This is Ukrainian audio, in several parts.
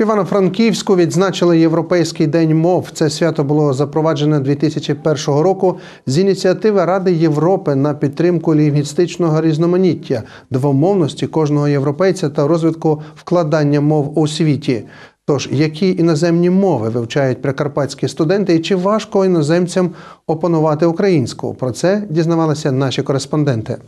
В Івано-Франківську відзначили Європейський день мов. Це свято було запроваджене 2001 року з ініціативи Ради Європи на підтримку лінгвістичного різноманіття, двомовності кожного європейця та розвитку вкладання мов у світі. Тож, які іноземні мови вивчають прикарпатські студенти, і чи важко іноземцям опанувати українську? Про це дізнавалися наші кореспонденти.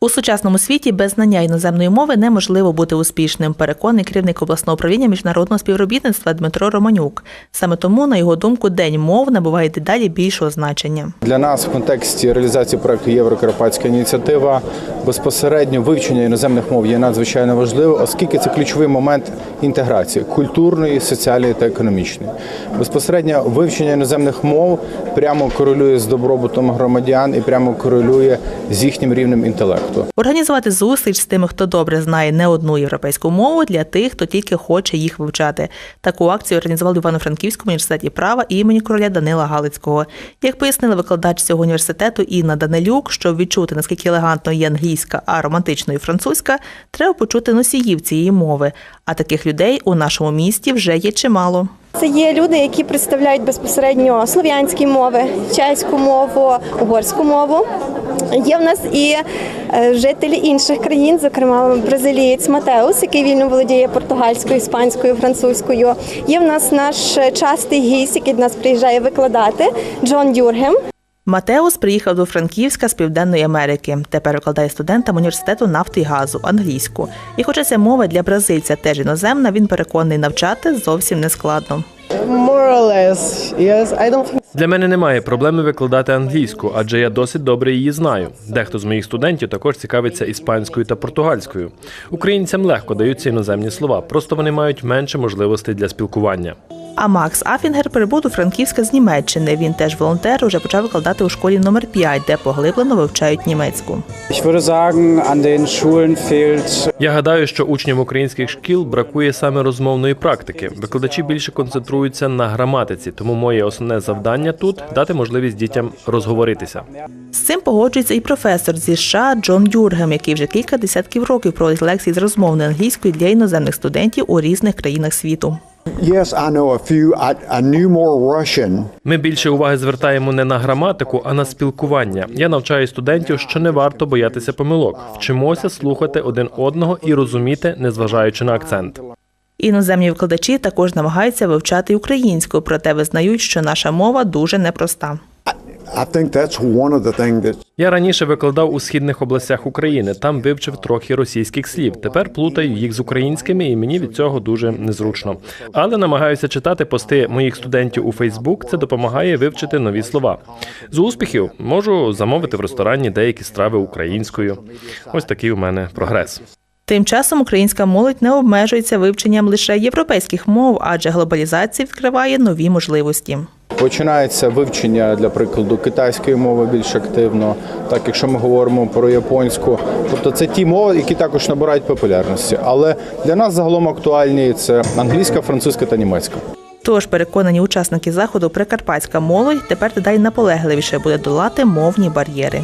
У сучасному світі без знання іноземної мови неможливо бути успішним, переконаний керівник обласного управління міжнародного співробітництва Дмитро Романюк. Саме тому, на його думку, день мов набуває дедалі більшого значення. Для нас в контексті реалізації проекту Єврокарпатська ініціатива безпосередньо вивчення іноземних мов є надзвичайно важливим, оскільки це ключовий момент інтеграції культурної, соціальної та економічної. Безпосередньо вивчення іноземних мов прямо корелює з добробутом громадян і прямо корелює з їхнім рівнем інтелекту. Організувати зустріч з тими, хто добре знає не одну європейську мову, для тих, хто тільки хоче їх вивчати. Таку акцію організували в Івано-Франківському університеті права імені короля Данила Галицького. Як пояснили викладач цього університету Інна Данилюк, щоб відчути наскільки елегантно є англійська, а романтичною французька, треба почути носіїв цієї мови. А таких людей у нашому місті вже є чимало. Це є люди, які представляють безпосередньо слов'янські мови, чеську мову, угорську мову. Є в нас і е, жителі інших країн, зокрема бразилієць Матеус, який вільно володіє португальською, іспанською, французькою. Є в нас наш частий гість, який до нас приїжджає викладати, Джон Дюргем. Матеус приїхав до Франківська з Південної Америки. Тепер викладає студентам університету нафти і газу англійську. І хоча ця мова для бразильця теж іноземна, він переконаний навчати зовсім не складно. Для мене немає проблеми викладати англійську, адже я досить добре її знаю. Дехто з моїх студентів також цікавиться іспанською та португальською. Українцям легко даються іноземні слова, просто вони мають менше можливостей для спілкування. А Макс Афінгер прибув до Франківська з Німеччини. Він теж волонтер, уже почав викладати у школі номер 5, де поглиблено вивчають німецьку. Я гадаю, що учням українських шкіл бракує саме розмовної практики. Викладачі більше концентруються на граматиці, тому моє основне завдання тут дати можливість дітям розговоритися. З цим погоджується і професор зі США Джон Дюргем, який вже кілька десятків років проводить лекції з розмовної англійської для іноземних студентів у різних країнах світу. Yes, I know a few. I, I knew more Russian. Ми більше уваги звертаємо не на граматику, а на спілкування. Я навчаю студентів, що не варто боятися помилок. Вчимося слухати один одного і розуміти, незважаючи на акцент. Іноземні викладачі також намагаються вивчати українську, проте визнають, що наша мова дуже непроста. Я раніше викладав у східних областях України. Там вивчив трохи російських слів. Тепер плутаю їх з українськими, і мені від цього дуже незручно. Але намагаюся читати пости моїх студентів у Фейсбук. Це допомагає вивчити нові слова. З успіхів можу замовити в ресторані деякі страви українською. Ось такий у мене прогрес. Тим часом українська молодь не обмежується вивченням лише європейських мов, адже глобалізація відкриває нові можливості. Починається вивчення для прикладу китайської мови більш активно. Так, якщо ми говоримо про японську, тобто це ті мови, які також набирають популярності. Але для нас загалом актуальні це англійська, французька та німецька. Тож переконані учасники заходу, прикарпатська молодь тепер дедалі наполегливіше буде долати мовні бар'єри.